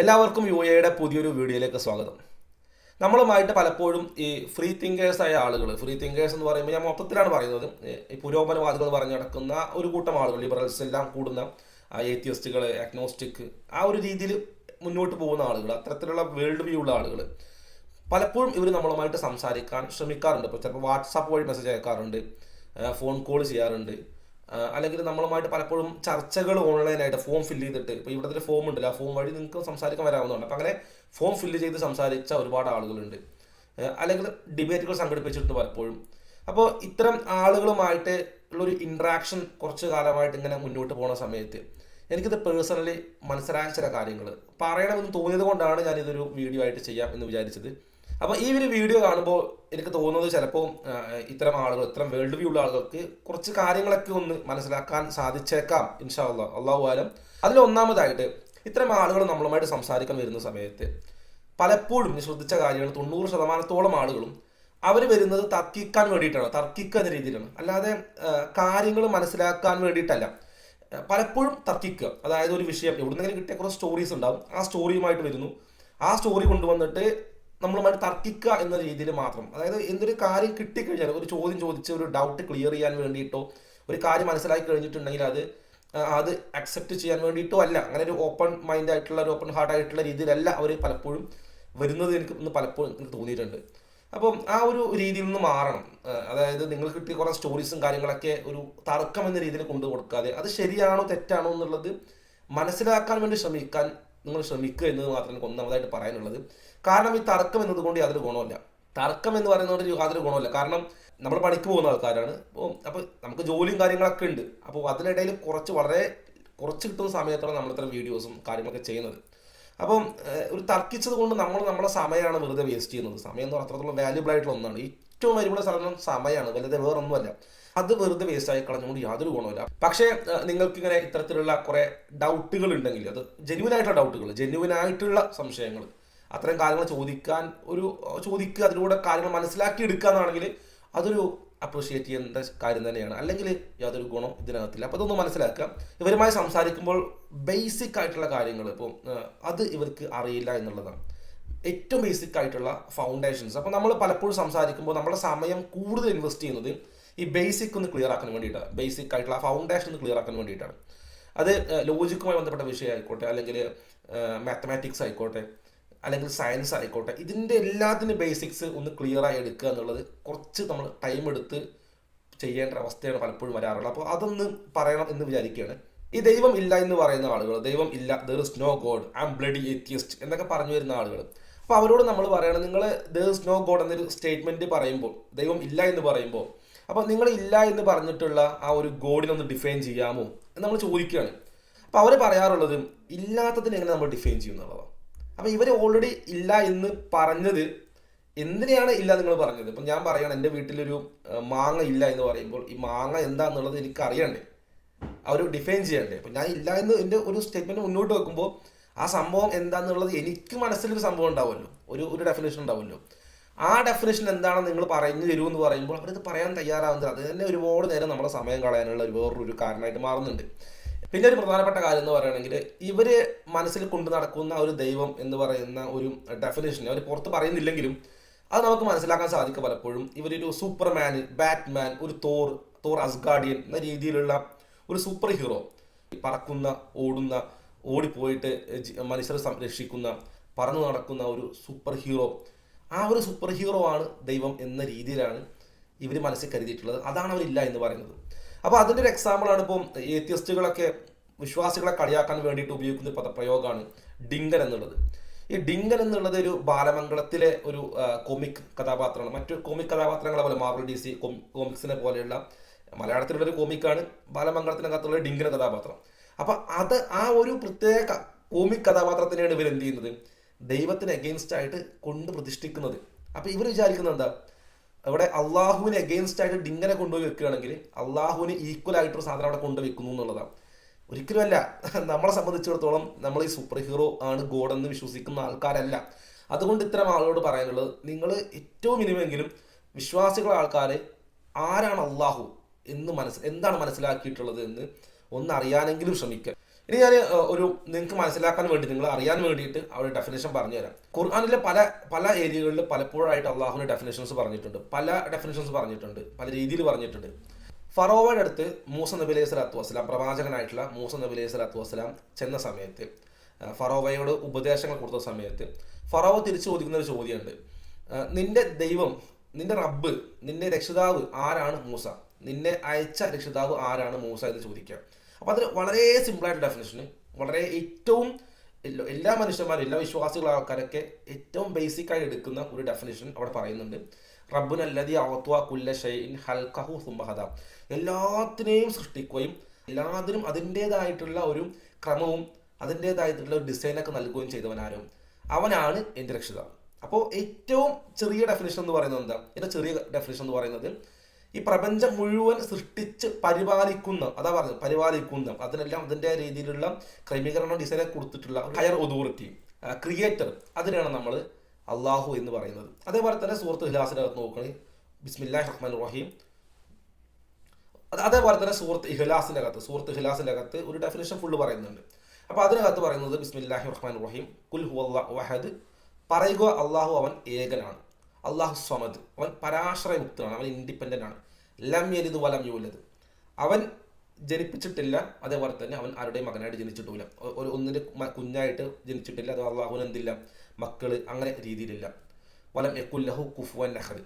എല്ലാവർക്കും യു എയുടെ പുതിയൊരു വീഡിയോയിലേക്ക് സ്വാഗതം. നമ്മളുമായിട്ട് പലപ്പോഴും ഈ ഫ്രീ തിങ്കേഴ്സ് ആയ ആളുകൾ ഫ്രീ തിങ്കേഴ്സ് എന്ന് പറയുമ്പോൾ ഞാൻ മൊത്തത്തിലാണ് പറയുന്നത്. ഈ പുരോഗമനവാദികൾ പറഞ്ഞു നടക്കുന്ന ഒരു കൂട്ടം ആളുകൾ ലിബറൽസ് എല്ലാം കൂടുന്ന ഏത്യസ്റ്റുകൾ അഗ്നോസ്റ്റിക് ആ ഒരു രീതിയിൽ മുന്നോട്ട് പോകുന്ന ആളുകൾ അത്തരത്തിലുള്ള വേൾഡ് വ്യൂ ഉള്ള ആളുകൾ പലപ്പോഴും ഇവർ നമ്മളുമായിട്ട് സംസാരിക്കാൻ ശ്രമിക്കാറുണ്ട്. ഇപ്പോൾ ചിലപ്പോൾ വാട്സാപ്പ് വഴി മെസ്സേജ് അയക്കാറുണ്ട് ഫോൺ കോൾ ചെയ്യാറുണ്ട്. അല്ലെങ്കിൽ നമ്മളുമായിട്ട് പലപ്പോഴും ചർച്ചകൾ ഓൺലൈനായിട്ട് ഫോം ഫില്ല് ചെയ്തിട്ട് ഇപ്പോൾ ഇവിടുത്തെ ഒരു ഫോം ഉണ്ടല്ലോ ആ ഫോം വഴി നിങ്ങൾക്ക് സംസാരിക്കാൻ വരാവുന്നതാണ്. അപ്പോൾ അങ്ങനെ ഫോം ഫില്ല് ചെയ്ത് സംസാരിച്ച ഒരുപാട് ആളുകളുണ്ട്. അല്ലെങ്കിൽ ഡിബേറ്റുകൾ സംഘടിപ്പിച്ചിട്ടുണ്ട് പലപ്പോഴും. അപ്പോൾ ഇത്തരം ആളുകളുമായിട്ട് ഉള്ളൊരു ഇൻട്രാക്ഷൻ കുറച്ച് കാലമായിട്ട് ഇങ്ങനെ മുന്നോട്ട് പോകുന്ന സമയത്ത് എനിക്കിത് പേഴ്സണലി മനസ്സിലായ ചില കാര്യങ്ങൾ പറയണമെന്ന് തോന്നിയത് കൊണ്ടാണ് ഞാനിതൊരു വീഡിയോ ആയിട്ട് ചെയ്യാം എന്ന് വിചാരിച്ചത്. അപ്പോൾ ഈ ഒരു വീഡിയോ കാണുമ്പോൾ എനിക്ക് തോന്നുന്നത് ചിലപ്പോൾ ഇത്തരം ആളുകൾ ഇത്തരം വേൾഡ് വ്യൂ ഉള്ള ആളുകൾക്ക് കുറച്ച് കാര്യങ്ങളൊക്കെ ഒന്ന് മനസ്സിലാക്കാൻ സാധിച്ചേക്കാം ഇൻഷാ അള്ളാഹ് ആലം അതിൽ ഒന്നാമതായിട്ട് ഇത്തരം ആളുകൾ നമ്മളുമായിട്ട് സംസാരിക്കാൻ വരുന്ന സമയത്ത് പലപ്പോഴും ശ്രദ്ധിച്ച കാര്യങ്ങൾ തൊണ്ണൂറ് ശതമാനത്തോളം ആളുകളും അവർ വരുന്നത് തർക്കിക്കാൻ വേണ്ടിയിട്ടാണ്. തർക്കിക്കുക എന്ന രീതിയിലാണ്. അല്ലാതെ കാര്യങ്ങൾ മനസ്സിലാക്കാൻ വേണ്ടിയിട്ടല്ല. പലപ്പോഴും തർക്കിക്കുക. അതായത് ഒരു വിഷയം എവിടുന്നെങ്കിലും കിട്ടിയ കുറച്ച് സ്റ്റോറീസ് ഉണ്ടാവും. ആ സ്റ്റോറിയുമായിട്ട് വരുന്നു. ആ സ്റ്റോറി കൊണ്ടുവന്നിട്ട് നമ്മളുമായിട്ട് തർക്കിക്കുക എന്ന രീതിയിൽ മാത്രം. അതായത് എന്തൊരു കാര്യം കിട്ടിക്കഴിഞ്ഞാൽ ഒരു ചോദ്യം ചോദിച്ച് ഒരു ഡൗട്ട് ക്ലിയർ ചെയ്യാൻ വേണ്ടിയിട്ടോ ഒരു കാര്യം മനസ്സിലാക്കി കഴിഞ്ഞിട്ടുണ്ടെങ്കിൽ അത് അത് അക്സെപ്റ്റ് ചെയ്യാൻ വേണ്ടിയിട്ടോ അല്ല. അങ്ങനെ ഒരു ഓപ്പൺ മൈൻഡ് ആയിട്ടുള്ള ഒരു ഓപ്പൺ ഹാർട്ട് ആയിട്ടുള്ള രീതിയിലല്ല അവർ പലപ്പോഴും വരുന്നത് എനിക്ക് ഇന്ന് പലപ്പോഴും എനിക്ക് തോന്നിയിട്ടുണ്ട്. അപ്പം ആ ഒരു രീതിയിൽ നിന്ന് മാറണം. അതായത് നിങ്ങൾ കിട്ടിയ കുറേ സ്റ്റോറീസും കാര്യങ്ങളൊക്കെ ഒരു തർക്കം എന്ന രീതിയിൽ കൊണ്ടു കൊടുക്കാതെ അത് ശരിയാണോ തെറ്റാണോ എന്നുള്ളത് മനസ്സിലാക്കാൻ വേണ്ടി ശ്രമിക്കാൻ നിങ്ങൾ ശ്രമിക്കുക എന്നത് മാത്രമേ എനിക്ക് ഒന്നാമതായിട്ട് പറയാനുള്ളത്. കാരണം ഈ തർക്കം എന്നതുകൊണ്ട് യാതൊരു ഗുണമില്ല തർക്കം എന്ന് പറയുന്നത് യാതൊരു ഗുണമില്ല കാരണം നമ്മൾ പണിക്ക് പോകുന്ന ആൾക്കാരാണ്. അപ്പോൾ അപ്പോൾ നമുക്ക് ജോലിയും കാര്യങ്ങളൊക്കെ ഉണ്ട്. അപ്പോൾ അതിനിടയിൽ കുറച്ച് വളരെ കുറച്ച് കിട്ടുന്ന സമയത്താണ് നമ്മളിത്ര വീഡിയോസും കാര്യങ്ങളൊക്കെ ചെയ്യുന്നത്. അപ്പം ഒരു തർക്കിച്ചത് കൊണ്ട് നമ്മൾ നമ്മുടെ സമയമാണ് വെറുതെ വേസ്റ്റ് ചെയ്യുന്നത്. സമയം എന്ന് പറഞ്ഞാൽ അത്രത്തോളം വാല്യുബിൾ ആയിട്ടുള്ള ഒന്നാണ്. ഏറ്റവും വാല്യുബിൾ സാധനം സമയമാണ് വലുത് വേറൊന്നുമല്ല. അത് വെറുതെ വേസ്റ്റ് ആയി കളഞ്ഞുകൊണ്ട് യാതൊരു ഗുണമില്ല പക്ഷേ നിങ്ങൾക്ക് ഇങ്ങനെ ഇത്തരത്തിലുള്ള കുറേ ഡൗട്ടുകൾ ഉണ്ടെങ്കിൽ അത് ജെന്യൂൻ ആയിട്ടുള്ള ഡൗട്ടുകൾ ജെന്യൂൻ ആയിട്ടുള്ള സംശയങ്ങൾ അത്തരം കാര്യങ്ങൾ ചോദിക്കാൻ ഒരു ചോദിക്കുക അതിലൂടെ കാര്യങ്ങൾ മനസ്സിലാക്കി എടുക്കുക എന്നാണെങ്കിൽ അതൊരു അപ്രീഷിയേറ്റ് ചെയ്യേണ്ട കാര്യം തന്നെയാണ്. അല്ലെങ്കിൽ യാതൊരു ഗുണം ഇതിനകത്തില്ല. അപ്പോൾ അതൊന്ന് മനസ്സിലാക്കുക. ഇവരുമായി സംസാരിക്കുമ്പോൾ ബേസിക് ആയിട്ടുള്ള കാര്യങ്ങൾ ഇപ്പോൾ അത് ഇവർക്ക് അറിയില്ല എന്നുള്ളതാണ്. ഏറ്റവും ബേസിക് ആയിട്ടുള്ള ഫൗണ്ടേഷൻസ് അപ്പോൾ നമ്മൾ പലപ്പോഴും സംസാരിക്കുമ്പോൾ നമ്മുടെ സമയം കൂടുതൽ ഇൻവെസ്റ്റ് ചെയ്യുന്നത് ഈ ബേസിക് ഒന്ന് ക്ലിയർ ആക്കാൻ വേണ്ടിയിട്ടാണ്. ബേസിക് ആയിട്ടുള്ള ഫൗണ്ടേഷൻ ഒന്ന് ക്ലിയർ ആക്കാൻ വേണ്ടിയിട്ടാണ്. അത് ലോജിക്കുമായി ബന്ധപ്പെട്ട വിഷയം ആയിക്കോട്ടെ അല്ലെങ്കിൽ മാത്തമാറ്റിക്സ് ആയിക്കോട്ടെ അല്ലെങ്കിൽ സയൻസ് ആയിക്കോട്ടെ ഇതിന്റെ എല്ലാത്തിന്റെ ബേസിക്സ് ഒന്ന് ക്ലിയർ ആയി എടുക്കുക എന്നുള്ളത് കുറച്ച് നമ്മൾ ടൈം എടുത്ത് ചെയ്യേണ്ട അവസ്ഥയാണ് പലപ്പോഴും വരാറുള്ളത്. അപ്പോൾ അതൊന്ന് പറയണം എന്ന് വിചാരിക്കുകയാണ്. ഈ ദൈവം ഇല്ല എന്ന് പറയുന്ന ആളുകൾ ദൈവം ഇല്ല there is no god I'm bloody atheist എന്നൊക്കെ പറഞ്ഞു വരുന്ന ആളുകൾ. അപ്പോൾ അവരോട് നമ്മൾ പറയണം നിങ്ങൾ ദർ ഇസ് നോ ഗോഡ് എന്നൊരു സ്റ്റേറ്റ്മെന്റ് പറയുമ്പോൾ ദൈവം ഇല്ല എന്ന് പറയുമ്പോൾ അപ്പോൾ നിങ്ങൾ ഇല്ല എന്ന് പറഞ്ഞിട്ടുള്ള ആ ഒരു ഗോഡിനെ ഒന്ന് ഡിഫൈൻ ചെയ്യാമോ? എന്ന് നമ്മൾ ചോദിക്കുകയാണ്. അപ്പോൾ അവർ പറയാറുള്ളത് ഇല്ലാത്തതിനെങ്ങനെ നമ്മൾ ഡിഫൈൻ ചെയ്യും എന്നുള്ളതാണ്? അപ്പോൾ ഇവർ ഓൾറെഡി ഇല്ല എന്ന് പറഞ്ഞത് എന്തിനെയാണ് ഇല്ല നിങ്ങൾ പറഞ്ഞത്? ഇപ്പം ഞാൻ പറയണം എന്റെ വീട്ടിലൊരു മാങ്ങ ഇല്ല എന്ന് പറയുമ്പോൾ ഈ മാങ്ങ എന്താന്നുള്ളത് എനിക്ക് അറിയണ്ടേ അവർ ഡിഫൈൻ ചെയ്യണ്ടേ. അപ്പം ഞാൻ ഇല്ല എന്ന് എന്റെ ഒരു സ്റ്റേറ്റ്മെന്റ് മുന്നോട്ട് വെക്കുമ്പോൾ ആ സംഭവം എന്താണെന്നുള്ളത് എനിക്ക് മനസ്സിലൊരു സംഭവം ഉണ്ടാവുമല്ലോ. ഒരു ഒരു ഡെഫിനേഷൻ ഉണ്ടാവുമല്ലോ. ആ ഡെഫിനേഷൻ എന്താണെന്ന് നിങ്ങൾ പറഞ്ഞു തരൂ എന്ന് പറയുമ്പോൾ അവരത് പറയാൻ തയ്യാറാവുന്നത് അത് തന്നെ ഒരുപാട് നേരം നമ്മുടെ സമയം കളയാനുള്ള ഒരു വേറൊരു കാരണമായിട്ട് മാറുന്നുണ്ട്. പിന്നെ ഒരു പ്രധാനപ്പെട്ട കാര്യം എന്ന് പറയുകയാണെങ്കിൽ ഇവർ മനസ്സിൽ കൊണ്ടു നടക്കുന്ന ഒരു ദൈവം എന്ന് പറയുന്ന ഒരു ഡെഫിനേഷൻ അവർ പുറത്ത് പറയുന്നില്ലെങ്കിലും അത് നമുക്ക് മനസ്സിലാക്കാൻ സാധിക്കും പലപ്പോഴും. ഇവരൊരു സൂപ്പർമാൻ ബാറ്റ്മാൻ ഒരു തോർ തോർ അസ്ഗാർഡിയൻ എന്ന രീതിയിലുള്ള ഒരു സൂപ്പർ ഹീറോ പറക്കുന്ന ഓടുന്ന ഓടിപ്പോയിട്ട് മനുഷ്യരെ സംരക്ഷിക്കുന്ന പറന്നു നടക്കുന്ന ഒരു സൂപ്പർ ഹീറോ ആ ഒരു സൂപ്പർ ഹീറോ ആണ് ദൈവം എന്ന രീതിയിലാണ് ഇവർ മനസ്സിൽ കരുതിയിട്ടുള്ളത്. അതാണ് അവരില്ല എന്ന് പറയുന്നത്. അപ്പോൾ അതിന്റെ ഒരു എക്സാമ്പിളാണ് ഇപ്പം ഏത്യസ്റ്റുകളൊക്കെ വിശ്വാസികളെ കളിയാക്കാൻ വേണ്ടിയിട്ട് ഉപയോഗിക്കുന്ന പദപ്രയോഗമാണ് ഡിങ്കൻ എന്നുള്ളത്. ഈ ഡിങ്കൻ എന്നുള്ളത് ഒരു ബാലമംഗളത്തിലെ ഒരു കോമിക് കഥാപാത്രമാണ്. മറ്റു കോമിക് കഥാപാത്രങ്ങളെ പോലെ മാർവൽ ഡി സി കോമിക്സിനെ പോലെയുള്ള മലയാളത്തിലുള്ള ഒരു കോമിക്കാണ് ബാലമംഗളത്തിനകത്തുള്ള ഡിങ്കൻ കഥാപാത്രം. അപ്പം അത് ആ ഒരു പ്രത്യേക കോമിക് കഥാപാത്രത്തിനെയാണ് ഇവർ എന്ത് ചെയ്യുന്നത്? ദൈവത്തിന് അഗെയിൻസ്റ്റ് ആയിട്ട് കൊണ്ട് പ്രതിഷ്ഠിക്കുന്നത്. അപ്പം ഇവർ വിചാരിക്കുന്നത് എന്താ? അവിടെ അള്ളാഹുവിന് അഗെയിൻസ്റ്റ് ആയിട്ട് ഡിങ്ങനെ കൊണ്ടുപോയി വെക്കുകയാണെങ്കിൽ അള്ളാഹുവിന് ഈക്വൽ ആയിട്ടൊരു സാധനം അവിടെ കൊണ്ടുവെക്കുന്നു എന്നുള്ളതാണ്. ഒരിക്കലുമല്ല നമ്മളെ സംബന്ധിച്ചിടത്തോളം നമ്മൾ ഈ സൂപ്പർ ഹീറോ ആണ് ഗോഡ് എന്ന് വിശ്വസിക്കുന്ന ആൾക്കാരല്ല. അതുകൊണ്ട് ഇത്തരം ആളുകളോട് പറയാനുള്ളത് നിങ്ങൾ ഏറ്റവും മിനിമെങ്കിലും വിശ്വാസികളെ ആൾക്കാർ ആരാണ് അള്ളാഹു എന്ന് മനസ്സ് എന്താണ് മനസ്സിലാക്കിയിട്ടുള്ളത് എന്ന് ഒന്ന് അറിയാനെങ്കിലും ശ്രമിക്കുക. ഇനി ഞാൻ ഒരു നിങ്ങൾക്ക് മനസ്സിലാക്കാൻ വേണ്ടി നിങ്ങൾ അറിയാൻ വേണ്ടിയിട്ട് അവിടെ ഡെഫിനേഷൻ പറഞ്ഞു തരാം ഖുർആാനിലെ പല പല ഏരിയകളിൽ പലപ്പോഴായിട്ട് അള്ളാഹുവിന്റെ ഡെഫിനേഷൻസ് പറഞ്ഞിട്ടുണ്ട്. പല ഡെഫിനേഷൻസ് പറഞ്ഞിട്ടുണ്ട്. പല രീതിയിൽ പറഞ്ഞിട്ടുണ്ട്. ഫറോവയുടെ അടുത്ത് മൂസ നബി അലൈഹി സ്വലാത്തു വസ്സലാം പ്രവാചകനായിട്ടുള്ള മൂസ നബി അലൈഹി സ്വലാത്തു വസ്സലാം ചെന്ന സമയത്ത് ആ, ഫറോവയോട് ഉപദേശങ്ങൾ കൊടുത്ത സമയത്ത് ഫറോവ തിരിച്ചു ചോദിക്കുന്ന ഒരു ചോദ്യമുണ്ട്. നിന്റെ ദൈവം നിന്റെ റബ്ബ് നിന്റെ രക്ഷിതാവ് ആരാണ് മൂസ? നിന്നെ അയച്ച രക്ഷിതാവ് ആരാണ് മൂസ എന്ന് ചോദിക്കുക അപ്പോൾ അതിൽ വളരെ സിമ്പിളായിട്ട് ഡെഫിനേഷന് വളരെ ഏറ്റവും എല്ലാ- മനുഷ്യന്മാരും എല്ലാ വിശ്വാസികളായ ആൾക്കാരൊക്കെ ഏറ്റവും ബേസിക്കായി എടുക്കുന്ന ഒരു ഡെഫിനേഷൻ അവിടെ പറയുന്നുണ്ട്. റബ്ബുനല്ലതി അവത്വ കുല്ല ഷെയ്ൻ ഹൽക്കഹു സുംബഹദ എല്ലാത്തിനെയും സൃഷ്ടിക്കുകയും എല്ലാത്തിനും അതിന്റേതായിട്ടുള്ള ഒരു ക്രമവും അതിന്റേതായിട്ടുള്ള ഒരു ഡിസൈനൊക്കെ നൽകുകയും ചെയ്തവനാരും അവനാണ് എന്റെ രക്ഷിതാവ്. അപ്പോൾ ഏറ്റവും ചെറിയ ഡെഫിനേഷൻ എന്ന് പറയുന്നത് എന്താ? ഏറ്റവും ചെറിയ ഡെഫിനേഷൻ എന്ന് പറയുന്നത് ഈ പ്രപഞ്ചം മുഴുവൻ സൃഷ്ടിച്ച് പരിപാലിക്കുന്ന അതാ പറഞ്ഞത് പരിപാലിക്കുന്ന അതിനെല്ലാം അതിന്റെ രീതിയിലുള്ള ക്രമീകരണം ഡിസൈനെ കൊടുത്തിട്ടുള്ള ഹയർ അതോറിറ്റി ക്രിയേറ്റർ അതിനാണ് നമ്മൾ അള്ളാഹു എന്ന് പറയുന്നത്. അതേപോലെ തന്നെ സുഹൃത്ത് ഹിലാസിനകത്ത് അകത്ത് ബിസ്മില്ലാഹി റഹ്മാൻ റഹീം. അത് അതേപോലെ തന്നെ സൂറത്ത് ഇഹ്ലാസിനകത്ത് സൂറത്ത് ഇഖ്ലാസിന്റെ അകത്ത് ഒരു ഡെഫിനേഷൻ ഫുള്ള് പറയുന്നുണ്ട്. അപ്പോൾ അതിനകത്ത് പറയുന്നത് ബിസ്മില്ലാഹി റഹ്മാൻ റഹീം കുൽ ഹു വഹദ് പറയുക അള്ളാഹു അവൻ ഏകനാണ്. അള്ളാഹു സ്വമദ്. അവൻ പരാശ്രയമുക്തനാണ് അവൻ ഇൻഡിപെൻഡന്റ് ആണ്. ലം യലിദ് വലം യൂലത് അവൻ ജനിപ്പിച്ചിട്ടില്ല. അതേപോലെ തന്നെ അവൻ ആരുടെയും മകനായിട്ട് ജനിച്ചിട്ടില്ല ഒരു ഒന്നിന്റെ കുഞ്ഞായിട്ട് ജനിച്ചിട്ടില്ല. അത് അള്ളാഹുവിന് എന്തില്ല? മക്കൾ അങ്ങനെ രീതിയിലില്ല. വലം എക്കുല്ലഹു കുഫുവൻ നഹദ്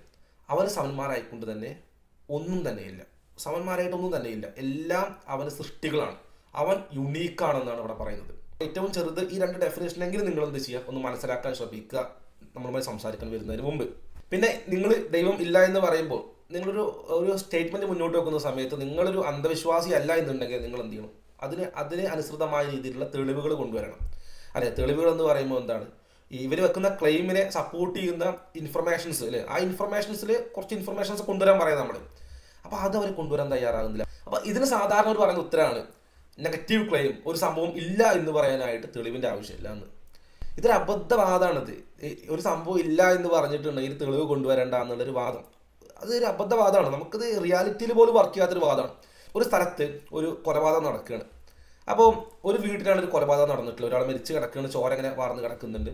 അവന് സമന്മാരായിക്കൊണ്ട് തന്നെ ഒന്നും തന്നെയില്ല. സമന്മാരായിട്ടൊന്നും തന്നെയില്ല. എല്ലാം അവന് സൃഷ്ടികളാണ്. അവൻ യുണീക്കാണെന്നാണ് ഇവിടെ പറയുന്നത്. ഏറ്റവും ചെറുത് ഈ രണ്ട് ഡെഫിനേഷനെങ്കിലും നിങ്ങൾ എന്ത് ചെയ്യുക? ഒന്ന് മനസ്സിലാക്കാൻ ശ്രമിക്കുക. നമ്മളുമായി സംസാരിക്കാൻ വരുന്നതിന് മുമ്പ്. പിന്നെ നിങ്ങൾ ദൈവം ഇല്ല എന്ന് പറയുമ്പോൾ നിങ്ങളൊരു ഒരു സ്റ്റേറ്റ്മെന്റ് മുന്നോട്ട് വെക്കുന്ന സമയത്ത് നിങ്ങളൊരു അന്ധവിശ്വാസി അല്ല എന്നുണ്ടെങ്കിൽ നിങ്ങൾ എന്ത് ചെയ്യണം? അതിന് അതിന് അനുസൃതമായ രീതിയിലുള്ള തെളിവുകൾ കൊണ്ടുവരണം. അല്ലെ? തെളിവുകൾ എന്ന് പറയുമ്പോൾ എന്താണ്? ഇവർ വെക്കുന്ന ക്ലെയിമിനെ സപ്പോർട്ട് ചെയ്യുന്ന ഇൻഫർമേഷൻസ് അല്ലേ? ആ ഇൻഫർമേഷൻസിൽ കുറച്ച് ഇൻഫർമേഷൻസ് കൊണ്ടുവരാൻ പറയാം നമ്മൾ അപ്പോൾ അത് അവർ കൊണ്ടുവരാൻ തയ്യാറാകുന്നില്ല. അപ്പോൾ ഇതിന് സാധാരണ ഒരു പറയുന്ന ഉത്തരമാണ് നെഗറ്റീവ് ക്ലെയിം ഒരു സംഭവം ഇല്ല എന്ന് പറയാനായിട്ട് തെളിവിന്റെ ആവശ്യമില്ല എന്ന്. ഇതൊരു അബദ്ധവാദമാണിത് ഒരു സംഭവം ഇല്ല എന്ന് പറഞ്ഞിട്ടുണ്ടെങ്കിൽ തെളിവ് കൊണ്ടുവരേണ്ട എന്നുള്ളൊരു വാദം. അതൊരു അബദ്ധവാദമാണ്. നമുക്കിത് റിയാലിറ്റിയിൽ പോലും വർക്ക് ചെയ്യാത്തൊരു വാദമാണ്. ഒരു സ്ഥലത്ത് ഒരു കൊലപാതകം നടക്കുകയാണ്. അപ്പോൾ ഒരു വീട്ടിലാണ് ഒരു കൊലപാതകം നടന്നിട്ടുള്ളത്. ഒരാൾ മരിച്ച് കിടക്കുകയാണ്. ചോര ഇങ്ങനെ വാർന്ന് കിടക്കുന്നുണ്ട്.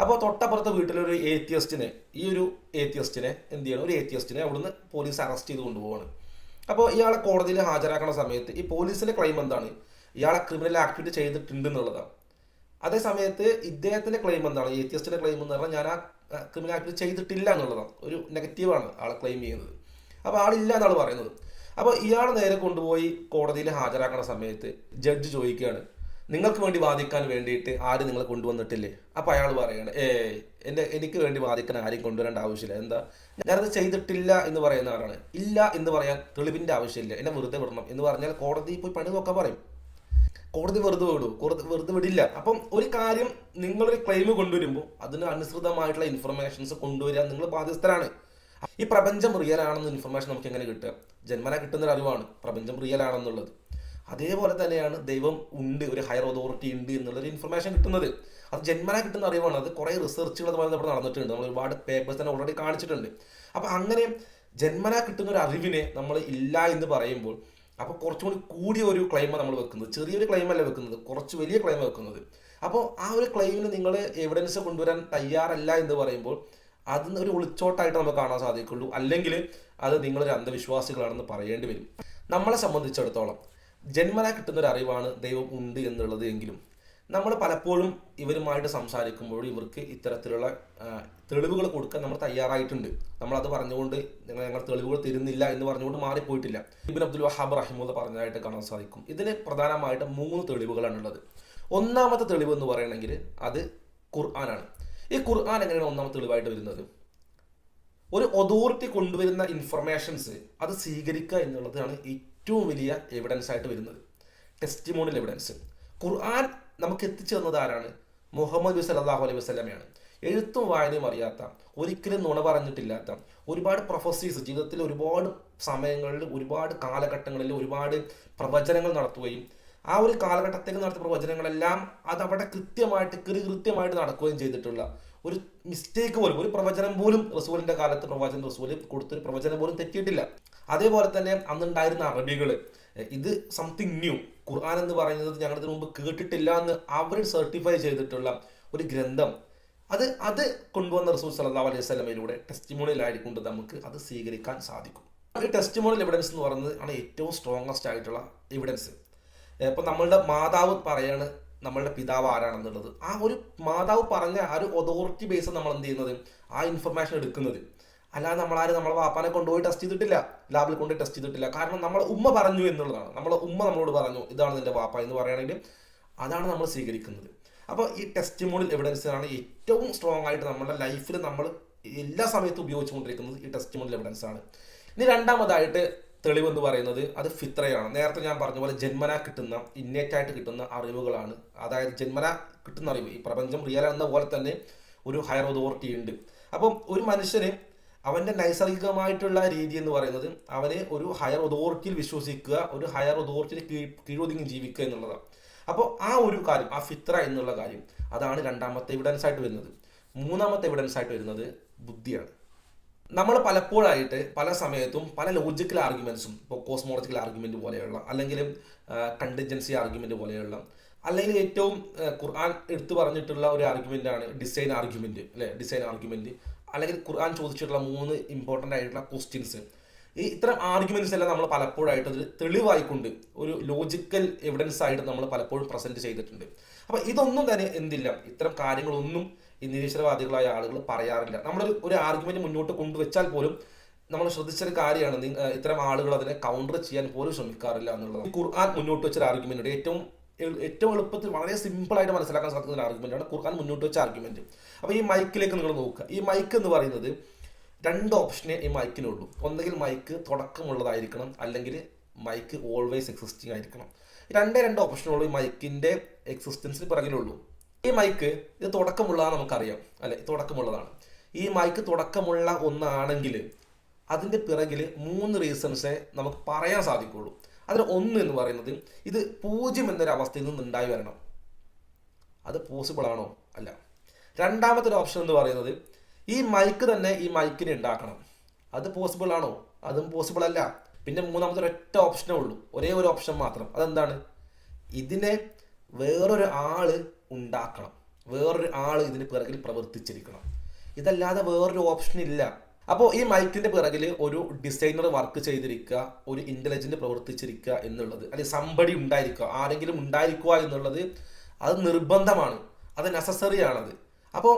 അപ്പോൾ തൊട്ടപ്പുറത്തെ വീട്ടിലൊരു ഏത്തിയസ്റ്റിനെ ഈ ഒരു ഏത്തിയസ്റ്റിനെ എന്ത് ചെയ്യണം? ഒരു ഏത്തിയസ്റ്റിനെ അവിടുന്ന് പോലീസ് അറസ്റ്റ് ചെയ്ത് കൊണ്ടുപോവാണ്. അപ്പോൾ ഇയാളെ കോടതിയിൽ ഹാജരാക്കുന്ന സമയത്ത് ഈ പോലീസിന്റെ ക്ലെയിം എന്താണ്? ഇയാളെ ക്രിമിനൽ ആക്ടിവിറ്റി ചെയ്തിട്ടുണ്ട് എന്നുള്ളതാണ് അതേ സമയത്ത് ഇദ്ദേഹത്തിന്റെ ക്ലെയിം എന്താണ്? ഏത്യസ്റ്റിന്റെ ക്ലെയിം എന്ന് പറഞ്ഞാൽ ഞാൻ ആ ക്രിമിനൽ ആക്ട് ചെയ്തിട്ടില്ല എന്നുള്ളതാണ്. ഒരു നെഗറ്റീവാണ് ആൾ ക്ലെയിം ചെയ്യുന്നത്. അപ്പോൾ ആളില്ല എന്നാണ് പറയുന്നത്. അപ്പോൾ ഇയാൾ നേരെ കൊണ്ടുപോയി കോടതിയിൽ ഹാജരാക്കുന്ന സമയത്ത് ജഡ്ജ് ചോദിക്കുകയാണ് നിങ്ങൾക്ക് വേണ്ടി വാദിക്കാൻ വേണ്ടിയിട്ട് ആര് നിങ്ങളെ കൊണ്ടുവന്നിട്ടില്ലേ? അപ്പോൾ അയാൾ പറയുകയാണ് ഏ എന്റെ എനിക്ക് വേണ്ടി വാദിക്കാൻ ആരെയും കൊണ്ടുവരേണ്ട ആവശ്യമില്ല. എന്താ? ഞാനത് ചെയ്തിട്ടില്ല എന്ന് പറയുന്ന ആളാണ്. ഇല്ല എന്ന് പറയാൻ തെളിവിന്റെ ആവശ്യമില്ല. എന്നെ വെറുതെ വിടണം. എന്ന് പറഞ്ഞാൽ കോടതി പോയി പണി നോക്കാൻ പറയും. കോടതി വെറുതെ വിടും. കോടതി വെറുതെ വിടില്ല. അപ്പം ഒരു കാര്യം നിങ്ങളൊരു ക്ലെയിം കൊണ്ടുവരുമ്പോൾ അതിന് അനുസൃതമായിട്ടുള്ള ഇൻഫർമേഷൻസ് കൊണ്ടുവരാൻ നിങ്ങൾ ബാധ്യസ്ഥരാണ്. ഈ പ്രപഞ്ചം റിയൽ ആണെന്ന ഇൻഫർമേഷൻ നമുക്ക് എങ്ങനെ കിട്ടുക? ജന്മന കിട്ടുന്ന ഒരു അറിവാണ്. പ്രപഞ്ചം റിയൽ ആണെന്നുള്ളത്. അതേപോലെ തന്നെയാണ് ദൈവം ഉണ്ട് ഒരു ഹയർ അതോറിറ്റി ഉണ്ട് എന്നുള്ളൊരു ഇൻഫർമേഷൻ കിട്ടുന്നത്. അത് ജന്മന കിട്ടുന്ന അറിവാണ്. അത് കുറേ റിസർച്ചുകൾ അതുപോലെ ഇവിടെ നടന്നിട്ടുണ്ട്. നമ്മൾ ഒരുപാട് പേപ്പേഴ്സ് തന്നെ ഓൾറെഡി കാണിച്ചിട്ടുണ്ട്. അപ്പം അങ്ങനെ ജന്മന കിട്ടുന്ന ഒരു അറിവിനെ നമ്മൾ ഇല്ല എന്ന് പറയുമ്പോൾ അപ്പോൾ കുറച്ചും കൂടി കൂടിയ ഒരു ക്ലെയിമാണ് നമ്മൾ വെക്കുന്നത്. ചെറിയൊരു ക്ലെയിം അല്ല വെക്കുന്നത്. കുറച്ച് വലിയ ക്ലെയിം വെക്കുന്നത്. അപ്പോൾ ആ ഒരു ക്ലെയിമിന് നിങ്ങൾ എവിഡൻസ് കൊണ്ടുവരാൻ തയ്യാറല്ല എന്ന് പറയുമ്പോൾ അതിന് ഒരു ഒളിച്ചോട്ടായിട്ട് നമുക്ക് കാണാൻ സാധിക്കുള്ളൂ. അല്ലെങ്കിൽ അത് നിങ്ങളൊരു അന്ധവിശ്വാസികളാണെന്ന് പറയേണ്ടി വരും. നമ്മളെ സംബന്ധിച്ചിടത്തോളം ജന്മനാ കിട്ടുന്ന ഒരു അറിവാണ് ദൈവം ഉണ്ട് എന്നുള്ളത് എങ്കിലും. നമ്മൾ പലപ്പോഴും ഇവരുമായിട്ട് സംസാരിക്കുമ്പോൾ ഇവർക്ക് ഇത്തരത്തിലുള്ള തെളിവുകൾ കൊടുക്കാൻ നമ്മൾ തയ്യാറായിട്ടുണ്ട്. നമ്മളത് പറഞ്ഞുകൊണ്ട് നിങ്ങൾ ഞങ്ങൾ തെളിവുകൾ തരുന്നില്ല എന്ന് പറഞ്ഞുകൊണ്ട് മാറിപ്പോയിട്ടില്ല. ഇബിൻ അബ്ദുൽ വഹാബ് റഹിമുള്ള പറഞ്ഞതായിട്ട് കാണാൻ സാധിക്കും. ഇതിന് പ്രധാനമായിട്ട് മൂന്ന് തെളിവുകളാണ് ഉള്ളത് ഒന്നാമത്തെ തെളിവ് എന്ന് പറയണമെങ്കിൽ അത് ഖുർആനാണ്. ഈ ഖുർആൻ എങ്ങനെയാണ് ഒന്നാമത്തെ തെളിവായിട്ട് വരുന്നത്? ഒരു അതോറിറ്റി കൊണ്ടുവരുന്ന ഇൻഫർമേഷൻസ് അത് സ്വീകരിക്കുക എന്നുള്ളതാണ് ഏറ്റവും വലിയ എവിഡൻസ് ആയിട്ട് വരുന്നത്. ടെസ്റ്റിമോണിയൽ എവിഡൻസ് ഖുർആൻ നമുക്ക് എത്തിച്ചു തന്നത് ആരാണ്? മുഹമ്മദ് ബി സല്ലാഹു അലൈഹി വസ്ലമയാണ് എഴുത്തും വായനയും അറിയാത്ത ഒരിക്കലും നുണ പറഞ്ഞിട്ടില്ലാത്ത ഒരുപാട് പ്രൊഫസീസ് ജീവിതത്തിൽ ഒരുപാട് സമയങ്ങളിൽ ഒരുപാട് കാലഘട്ടങ്ങളിൽ ഒരുപാട് പ്രവചനങ്ങൾ നടത്തുകയും ആ ഒരു കാലഘട്ടത്തേക്ക് നടത്തിയ പ്രവചനങ്ങളെല്ലാം അത് അവിടെ കൃത്യമായിട്ട് കൃതി കൃത്യമായിട്ട് നടക്കുകയും ചെയ്തിട്ടുള്ള ഒരു മിസ്റ്റേക്ക് പോലും ഒരു പ്രവചനം പോലും റസൂലിന്റെ കാലത്ത് പ്രവചനം റസൂൽ കൊടുത്തൊരു പ്രവചനം പോലും തെറ്റിയിട്ടില്ല. അതേപോലെ തന്നെ അന്നുണ്ടായിരുന്ന അറബികൾ ഇത് സംതിങ് ന്യൂ ഖുർആൻ എന്ന് പറയുന്നത് ഞങ്ങളുടെ മുമ്പ് കേട്ടിട്ടില്ല എന്ന് അവർ സർട്ടിഫൈ ചെയ്തിട്ടുള്ള ഒരു ഗ്രന്ഥം. അത് അത് കൊണ്ടുവന്ന റസൂൽ സല്ലാ അലൈഹി സ്വലമയിലൂടെ ടെസ്റ്റിമോണിയലായിക്കൊണ്ട് നമുക്ക് അത് സ്വീകരിക്കാൻ സാധിക്കും. ഈ ടെസ്റ്റിമോണിയൽ എവിഡൻസ് എന്ന് പറയുന്നത് ആണ് ഏറ്റവും സ്ട്രോങ്ങസ്റ്റ് ആയിട്ടുള്ള എവിഡൻസ് ഇപ്പം നമ്മളുടെ മാതാവ് പറയാണ് നമ്മളുടെ പിതാവ് ആരാണെന്നുള്ളത്. ആ ഒരു മാതാവ് പറഞ്ഞ ആ ഒരു അതോറിറ്റി ബേസ് നമ്മൾ എന്ത് ചെയ്യുന്നത്? ആ ഇൻഫർമേഷൻ എടുക്കുന്നത്. അല്ലാതെ നമ്മളാരും നമ്മളെ വാപ്പാനെ കൊണ്ടുപോയി ടെസ്റ്റ് ചെയ്തിട്ടില്ല. ലാബിൽ കൊണ്ടുപോയി ടെസ്റ്റ് ചെയ്തിട്ടില്ല. കാരണം നമ്മളെ ഉമ്മ പറഞ്ഞു എന്നുള്ളതാണ്. നമ്മളെ ഉമ്മ നമ്മളോട് പറഞ്ഞു ഇതാണ് നിന്റെ വാപ്പ എന്ന് പറയുകയാണെങ്കിൽ അതാണ് നമ്മൾ സ്വീകരിക്കുന്നത്. അപ്പോൾ ഈ ടെസ്റ്റ് മോണിൽ എവിഡൻസിനാണ് ഏറ്റവും സ്ട്രോങ് ആയിട്ട് നമ്മുടെ ലൈഫിൽ നമ്മൾ എല്ലാ സമയത്തും ഉപയോഗിച്ചുകൊണ്ടിരിക്കുന്നത് ഈ ടെസ്റ്റ് മോണിൽ എവിഡൻസ് ആണ്. ഇനി രണ്ടാമതായിട്ട് തെളിവെന്ന് പറയുന്നത് അത് ഫിത്രയാണ്. നേരത്തെ ഞാൻ പറഞ്ഞ പോലെ ജന്മന കിട്ടുന്ന ഇന്നേറ്റായിട്ട് കിട്ടുന്ന അറിവുകളാണ്. അതായത് ജന്മന കിട്ടുന്ന അറിവ്. ഈ പ്രപഞ്ചം റിയൽ എന്ന പോലെ തന്നെ ഒരു ഹയർ അതോറിറ്റി ഉണ്ട്. അപ്പം ഒരു മനുഷ്യന് അവന്റെ നൈസർഗികമായിട്ടുള്ള രീതി എന്ന് പറയുന്നത് അവന് ഒരു ഹയർ അതോറിറ്റിയിൽ വിശ്വസിക്കുക ഒരു ഹയർ അതോറിറ്റിയിൽ കീഴ് കീഴൊതുങ്ങി ജീവിക്കുക എന്നുള്ളതാണ്. അപ്പോൾ ആ ഒരു കാര്യം ആ ഫിത്ര എന്നുള്ള കാര്യം അതാണ് രണ്ടാമത്തെ എവിഡൻസ് ആയിട്ട് വരുന്നത്. മൂന്നാമത്തെ എവിഡൻസ് ആയിട്ട് വരുന്നത് ബുദ്ധിയാണ്. നമ്മൾ പലപ്പോഴായിട്ട് പല സമയത്തും പല ലോജിക്കൽ ആർഗ്യുമെന്റ്സും ഇപ്പോൾ കോസ്മോളജിക്കൽ ആർഗ്യുമെന്റ് പോലെയുള്ള അല്ലെങ്കിൽ കണ്ടിജൻസി ആർഗ്യുമെന്റ് പോലെയുള്ള അല്ലെങ്കിൽ ഏറ്റവും ഖുർആൻ എടുത്തു പറഞ്ഞിട്ടുള്ള ഒരു ആർഗ്യുമെന്റ് ആണ് ഡിസൈൻ ആർഗ്യുമെന്റ് അല്ലെ? ഡിസൈൻ ആർഗ്യുമെന്റ് അല്ലെങ്കിൽ ഖുർആൻ ചോദിച്ചിട്ടുള്ള മൂന്ന് ഇമ്പോർട്ടന്റ് ആയിട്ടുള്ള ക്വസ്റ്റ്യൻസ് ഈ ഇത്തരം ആർഗ്യുമെന്റ്സ് എല്ലാം നമ്മൾ പലപ്പോഴായിട്ട് ഒരു തെളിവായിക്കൊണ്ട് ഒരു ലോജിക്കൽ എവിഡൻസ് ആയിട്ട് നമ്മൾ പലപ്പോഴും പ്രസന്റ് ചെയ്തിട്ടുണ്ട്. അപ്പോൾ ഇതൊന്നും തന്നെ എന്തില്ല? ഇത്തരം കാര്യങ്ങളൊന്നും ഈ നിരീശ്വരവാദികളായ ആളുകൾ പറയാറില്ല. നമ്മളൊരു ഒരു ആർഗ്യുമെന്റ് മുന്നോട്ട് കൊണ്ടുവച്ചാൽ പോലും നമ്മൾ ശ്രദ്ധിച്ചൊരു കാര്യമാണ്. ഇത്തരം ആളുകൾ അതിനെ കൗണ്ടർ ചെയ്യാൻ പോലും ശ്രമിക്കാറില്ല എന്നുള്ളത്. ഖുർആൻ മുന്നോട്ട് വെച്ചൊരു ആർഗ്യുമെന്റ് ഏറ്റവും ഏറ്റവും എളുപ്പത്തിൽ വളരെ സിമ്പിളായിട്ട് മനസ്സിലാക്കാൻ സാധിക്കുന്ന ഒരു ആർഗ്യുമെന്റ് ആണ് ഖുർആൻ മുന്നോട്ട് വെച്ച ആർഗ്യുമെന്റ് അപ്പോൾ ഈ മൈക്കിലേക്ക് നിങ്ങൾ നോക്കുക. ഈ മൈക്ക് എന്ന് പറയുന്നത് രണ്ട് ഓപ്ഷനെ ഈ മൈക്കിനുള്ളൂ ഒന്നുകിൽ മൈക്ക് തുടക്കമുള്ളതായിരിക്കണം അല്ലെങ്കിൽ മൈക്ക് ഓൾവേസ് എക്സിസ്റ്റിംഗ് ആയിരിക്കണം. രണ്ടേ രണ്ട് ഓപ്ഷനുള്ളൂ ഈ മൈക്കിന്റെ എക്സിസ്റ്റൻസിന് പിറകിലുള്ളൂ. ഈ മൈക്ക് ഇത് തുടക്കമുള്ളതാണ് നമുക്കറിയാം. അല്ലെ? തുടക്കമുള്ളതാണ്. ഈ മൈക്ക് തുടക്കമുള്ള ഒന്നാണെങ്കിൽ അതിന്റെ പിറകിൽ മൂന്ന് റീസൺസേ നമുക്ക് പറയാൻ സാധിക്കുള്ളൂ. അതിൽ ഒന്ന് എന്ന് പറയുന്നത് ഇത് പൂജ്യം എന്നൊരു അവസ്ഥയിൽ നിന്ന് ഉണ്ടായി വരണം. അത് പോസിബിൾ ആണോ? അല്ല. രണ്ടാമത്തെ ഒരു ഓപ്ഷൻ എന്ന് പറയുന്നത് ഈ മൈക്ക് തന്നെ ഈ മൈക്കിനെ ഉണ്ടാക്കണം. അത് പോസിബിൾ ആണോ? അതും പോസിബിൾ അല്ല. പിന്നെ മൂന്നാമത്തെ ഒരൊറ്റ ഓപ്ഷനേ ഉള്ളൂ. ഒരേ ഒരു ഓപ്ഷൻ മാത്രം. അതെന്താണ്? ഇതിനെ വേറൊരു ആൾ ഉണ്ടാക്കണം. വേറൊരു ആൾ ഇതിന് പിറകിൽ പ്രവർത്തിച്ചിരിക്കണം. ഇതല്ലാതെ വേറൊരു ഓപ്ഷൻ ഇല്ല. അപ്പോൾ ഈ മൈക്കിന്റെ പിറകിൽ ഒരു ഡിസൈനർ വർക്ക് ചെയ്തിരിക്കുക ഒരു ഇന്റലിജന്റ് പ്രവർത്തിച്ചിരിക്കുക എന്നുള്ളത്. അല്ലെങ്കിൽ സമ്പടി ഉണ്ടായിരിക്കുക ആരെങ്കിലും ഉണ്ടായിരിക്കുക എന്നുള്ളത് അത് നിർബന്ധമാണ് അത് നെസസറി ആണത്. അപ്പോൾ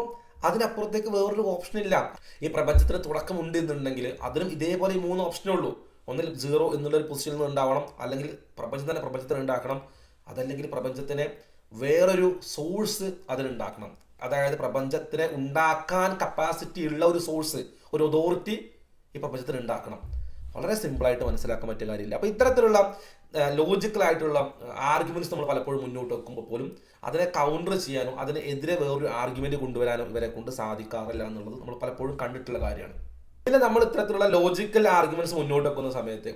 അതിനപ്പുറത്തേക്ക് വേറൊരു ഓപ്ഷൻ ഇല്ല. ഈ പ്രപഞ്ചത്തിന് തുടക്കമുണ്ട് എന്നുണ്ടെങ്കിൽ അതിനും ഇതേപോലെ ഈ മൂന്ന് ഓപ്ഷനേ ഉള്ളൂ. ഒന്നിൽ സീറോ എന്നുള്ളൊരു പൊസിഷനിൽ നിന്ന് ഉണ്ടാവണം അല്ലെങ്കിൽ പ്രപഞ്ചം തന്നെ പ്രപഞ്ചത്തിന് ഉണ്ടാക്കണം അതല്ലെങ്കിൽ പ്രപഞ്ചത്തിനെ വേറൊരു സോഴ്സ് അതിനുണ്ടാക്കണം അതായത് പ്രപഞ്ചത്തിനെ ഉണ്ടാക്കാൻ കപ്പാസിറ്റി ഉള്ള ഒരു സോഴ്സ് ഒരു അതോറിറ്റി ഈ പ്രപഞ്ചത്തിൽ ഉണ്ടാക്കണം. വളരെ സിമ്പിളായിട്ട് മനസ്സിലാക്കാൻ പറ്റിയ കാര്യമില്ല. അപ്പോൾ ഇത്തരത്തിലുള്ള ലോജിക്കൽ ആയിട്ടുള്ള ആർഗ്യുമെന്റ്സ് നമ്മൾ പലപ്പോഴും മുന്നോട്ട് വെക്കുമ്പോൾ പോലും അതിനെ കൗണ്ടർ ചെയ്യാനോ അതിനെതിരെ വേറൊരു ആർഗ്യുമെന്റ് കൊണ്ടുവരാനോ ഇവരെ കൊണ്ട് സാധിക്കാറില്ല എന്നുള്ളത് നമ്മൾ പലപ്പോഴും കണ്ടിട്ടുള്ള കാര്യമാണ്. പിന്നെ നമ്മൾ ഇത്തരത്തിലുള്ള ലോജിക്കൽ ആർഗ്യുമെന്റ്സ് മുന്നോട്ട് വെക്കുന്ന സമയത്ത്